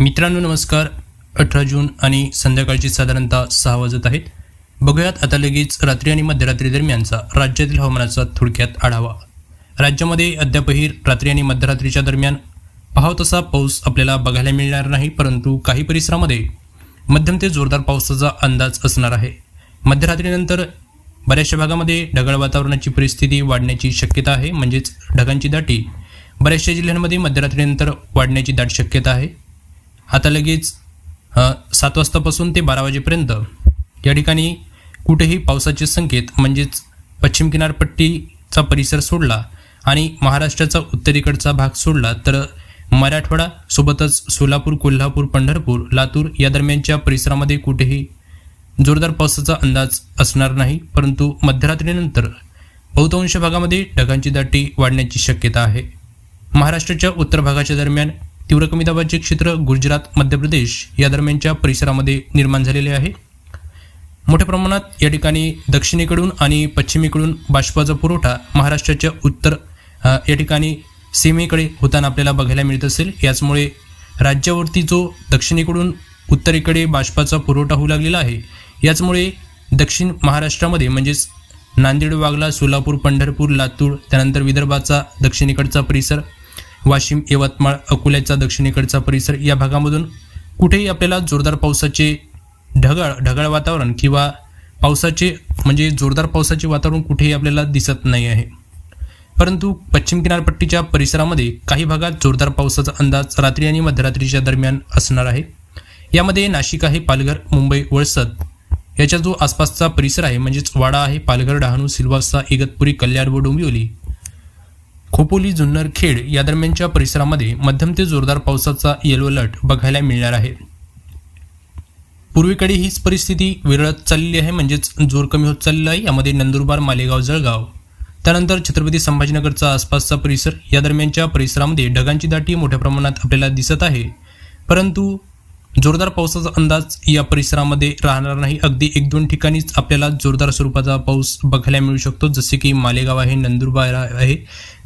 मित्रांनो नमस्कार. अठरा जून आणि संध्याकाळची साधारणतः सहा वाजत आहेत. बघूयात आता लगेच रात्री आणि मध्यरात्री दरम्यानचा राज्यातील हवामानाचा थोडक्यात आढावा. राज्यामध्ये अद्यापही रात्री आणि मध्यरात्रीच्या दरम्यान पाहाव तसा पाऊस आपल्याला बघायला मिळणार नाही परंतु काही परिसरामध्ये मध्यम ते जोरदार पावसाचा अंदाज असणार आहे. मध्यरात्रीनंतर बऱ्याचशा भागामध्ये ढगाळ वातावरणाची परिस्थिती वाढण्याची शक्यता आहे म्हणजेच ढगांची दाटी बऱ्याचशा जिल्ह्यांमध्ये मध्यरात्रीनंतर वाढण्याची दाट शक्यता आहे. आता लगेच सात वाजतापासून ते बारा वाजेपर्यंत या ठिकाणी कुठेही पावसाचे संकेत म्हणजेच पश्चिम किनारपट्टीचा परिसर सोडला आणि महाराष्ट्राचा उत्तरेकडचा भाग सोडला तर मराठवाडा सोबतच सोलापूर कोल्हापूर पंढरपूर लातूर या दरम्यानच्या परिसरामध्ये कुठेही जोरदार पावसाचा अंदाज असणार नाही परंतु मध्यरात्रीनंतर बहुतांश भागामध्ये ढगांची दाटी वाढण्याची शक्यता आहे. महाराष्ट्राच्या उत्तर भागाच्या दरम्यान तीव्र कमी दाबाचे क्षेत्र गुजरात मध्य प्रदेश या दरम्यानच्या परिसरामध्ये निर्माण झालेले आहे. मोठ्या प्रमाणात या ठिकाणी दक्षिणेकडून आणि पश्चिमेकडून बाष्पाचा पुरवठा महाराष्ट्राच्या उत्तर या ठिकाणी सीमेकडे होताना आपल्याला बघायला मिळत असेल. याचमुळे राज्यावरती जो दक्षिणेकडून उत्तरेकडे बाष्पाचा पुरवठा होऊ लागलेला आहे याचमुळे दक्षिण महाराष्ट्रामध्ये म्हणजेच नांदेड वागला सोलापूर पंढरपूर लातूर त्यानंतर विदर्भाचा दक्षिणेकडचा परिसर वाशिम यवतमाळ अकोल्याचा दक्षिणेकडचा परिसर या भागामधून कुठेही आपल्याला जोरदार पावसाचे ढगाळ ढगाळ वातावरण किंवा पावसाचे म्हणजे जोरदार पावसाचे वातावरण कुठेही आपल्याला दिसत नाही आहे. परंतु पश्चिम किनारपट्टीच्या परिसरामध्ये काही भागात जोरदार पावसाचा अंदाज रात्री आणि मध्यरात्रीच्या दरम्यान असणार आहे. यामध्ये नाशिक आहे पालघर मुंबई वळसद याच्या जो आसपासचा परिसर आहे म्हणजेच वाडा आहे पालघर डहाणू सिल्वासा इगतपुरी कल्याण व डोंबिवली खोपोली जुन्नर खेड या दरम्यानच्या परिसरामध्ये मध्यम ते जोरदार पावसाचा येलो अलर्ट बघायला मिळणार आहे. पूर्वेकडे हीच परिस्थिती विरळत चाललेली आहे म्हणजेच जोर कमी होत चाललेला आहे. यामध्ये नंदुरबार मालेगाव जळगाव त्यानंतर छत्रपती संभाजीनगरचा आसपासचा परिसर या दरम्यानच्या परिसरामध्ये ढगांची दाटी मोठ्या प्रमाणात आपल्याला दिसत आहे. परंतु जोरदार पावसाचा अंदाज या परिसरामध्ये राहणार नाही. अगदी एक दोन ठिकाणीच आपल्याला जोरदार स्वरूपाचा पाऊस बघायला मिळू शकतो. जसे की मालेगाव आहे नंदुरबार आहे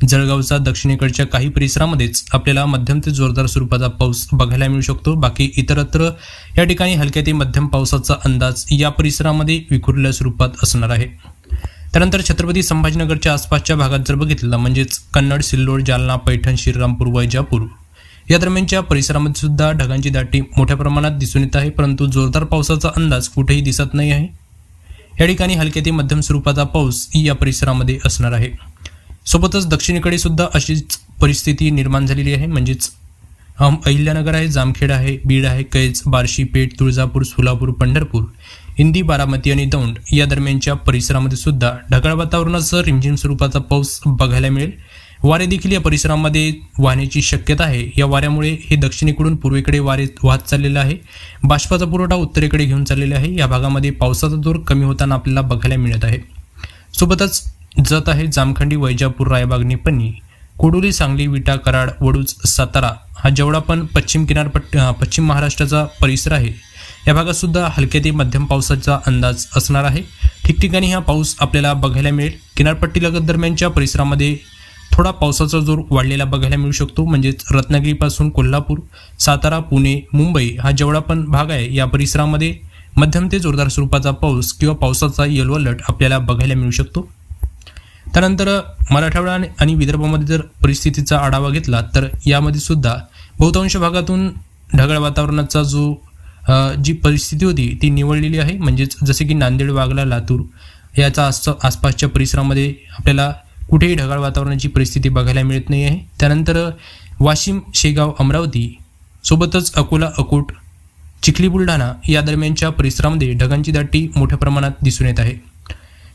जळगावचा दक्षिणेकडच्या काही परिसरामध्येच आपल्याला मध्यम ते जोरदार स्वरूपाचा पाऊस बघायला मिळू शकतो. बाकी इतरत्र या ठिकाणी हलक्या ते मध्यम पावसाचा अंदाज या परिसरामध्ये विखुरलेल्या स्वरूपात असणार आहे. त्यानंतर छत्रपती संभाजीनगरच्या आसपासच्या भागात जर बघितलं म्हणजेच कन्नड सिल्लोड जालना पैठण श्रीरामपूर वैजापूर या दरम्यानच्या परिसरामध्ये सुद्धा ढगांची दाटी मोठ्या प्रमाणात दिसून येत आहे परंतु जोरदार पावसाचा अंदाज कुठेही दिसत नाही आहे. या ठिकाणी हलक्या ते मध्यम स्वरूपाचा पाऊस या परिसरामध्ये असणार आहे. सोबतच दक्षिणेकडे सुद्धा अशीच परिस्थिती निर्माण झालेली आहे म्हणजेच अम, अहिल्यानगर आहे जामखेड आहे बीड आहे कैज बार्शी पेठ तुळजापूर सोलापूर पंढरपूर हिंदी बारामती आणि दौंड या दरम्यानच्या परिसरामध्ये सुद्धा ढगाळ वातावरणासह रिमझिम स्वरूपाचा पाऊस बघायला मिळेल. वारे देखील या परिसरामध्ये वाहण्याची शक्यता आहे. या वाऱ्यामुळे हे दक्षिणेकडून पूर्वेकडे वारे वाहत चाललेलं आहे. बाष्पाचा पुरवठा उत्तरेकडे घेऊन चाललेला आहे. या भागामध्ये पावसाचा जोर कमी होताना आपल्याला बघायला मिळत आहे. सोबतच जत आहे जामखंडी वैजापूर रायबाग निपणी कोडोली सांगली विटा कराड वडूज सातारा हा जेवढा पण पश्चिम किनारपट्टी पश्चिम महाराष्ट्राचा परिसर आहे. या भागात सुद्धा हलक्या ते मध्यम पावसाचा अंदाज असणार आहे. ठिकठिकाणी हा पाऊस आपल्याला बघायला मिळेल. किनारपट्टीलगत दरम्यानच्या परिसरामध्ये थोडा पावसाचा जोर वाढलेला बघायला मिळू शकतो. म्हणजेच रत्नागिरीपासून कोल्हापूर सातारा पुणे मुंबई हा जेवढा पण भाग आहे या परिसरामध्ये मध्यम ते जोरदार स्वरूपाचा पाऊस किंवा पावसाचा येलो अलर्ट आपल्याला बघायला मिळू शकतो. त्यानंतर मराठवाडा आणि- विदर्भामध्ये जर परिस्थितीचा आढावा घेतला तर यामध्ये सुद्धा बहुतांश भागातून ढगाळ वातावरणाचा जो जी परिस्थिती होती ती निवडलेली आहे. म्हणजेच जसे की नांदेड वागला लातूर याचा आस आसपासच्या परिसरामध्ये आपल्याला कुठेही ढगाळ वातावरणाची परिस्थिती बघायला मिळत नाही आहे. त्यानंतर वाशिम शेगाव अमरावती सोबतच अकोला अकोट चिखली बुलढाणा या दरम्यानच्या परिसरामध्ये ढगांची दाटी मोठ्या प्रमाणात दिसून येत आहे.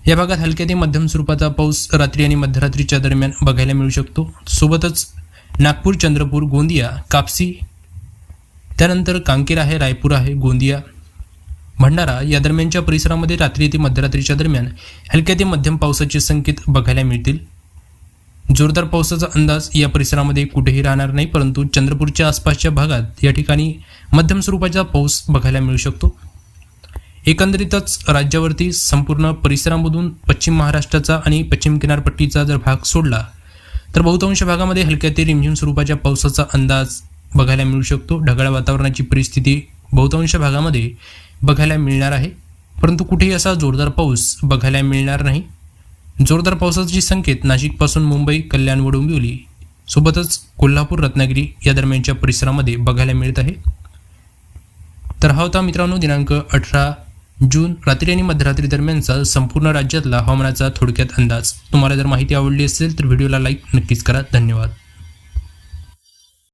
या भागात हलक्या ते मध्यम स्वरूपाचा पाऊस रात्री आणि मध्यरात्रीच्या दरम्यान बघायला मिळू शकतो. सोबतच नागपूर चंद्रपूर गोंदिया कापसी त्यानंतर कांकेर आहे रायपूर आहे गोंदिया भंडारा या दरम्यानच्या परिसरामध्ये रात्री ते मध्यरात्रीच्या दरम्यान हलक्या ते मध्यम पावसाचे संकेत बघायला मिळतील. जोरदार पावसाचा अंदाज या परिसरामध्ये कुठेही राहणार नाही परंतु चंद्रपूरच्या आसपासच्या भागात या ठिकाणी मध्यम स्वरूपाचा पाऊस बघायला मिळू शकतो. एकंदरीतच राज्यावरती संपूर्ण परिसरामधून पश्चिम महाराष्ट्राचा आणि पश्चिम किनारपट्टीचा जर भाग सोडला तर बहुतांश भागामध्ये हलक्या ते रिमझिम स्वरूपाच्या पावसाचा अंदाज बघायला मिळू शकतो. ढगाळ वातावरणाची परिस्थिती बहुतांश भागामध्ये बघायला मिळणार आहे. परंतु कुठेही असा जोरदार पाऊस बघायला मिळणार नाही. जोरदार पावसाचे संकेत नाशिकपासून मुंबई कल्याण वडुंबिवली सोबतच कोल्हापूर रत्नागिरी या दरम्यानच्या परिसरामध्ये बघायला मिळत आहे. तर हा होता मित्रांनो दिनांक अठरा जून. रात्री आणि मध्यरात्री दरम्यानचा संपूर्ण राज्यातला हवामानाचा थोडक्यात अंदाज. तुम्हाला जर माहिती आवडली असेल तर व्हिडिओला लाईक नक्कीच करा. धन्यवाद.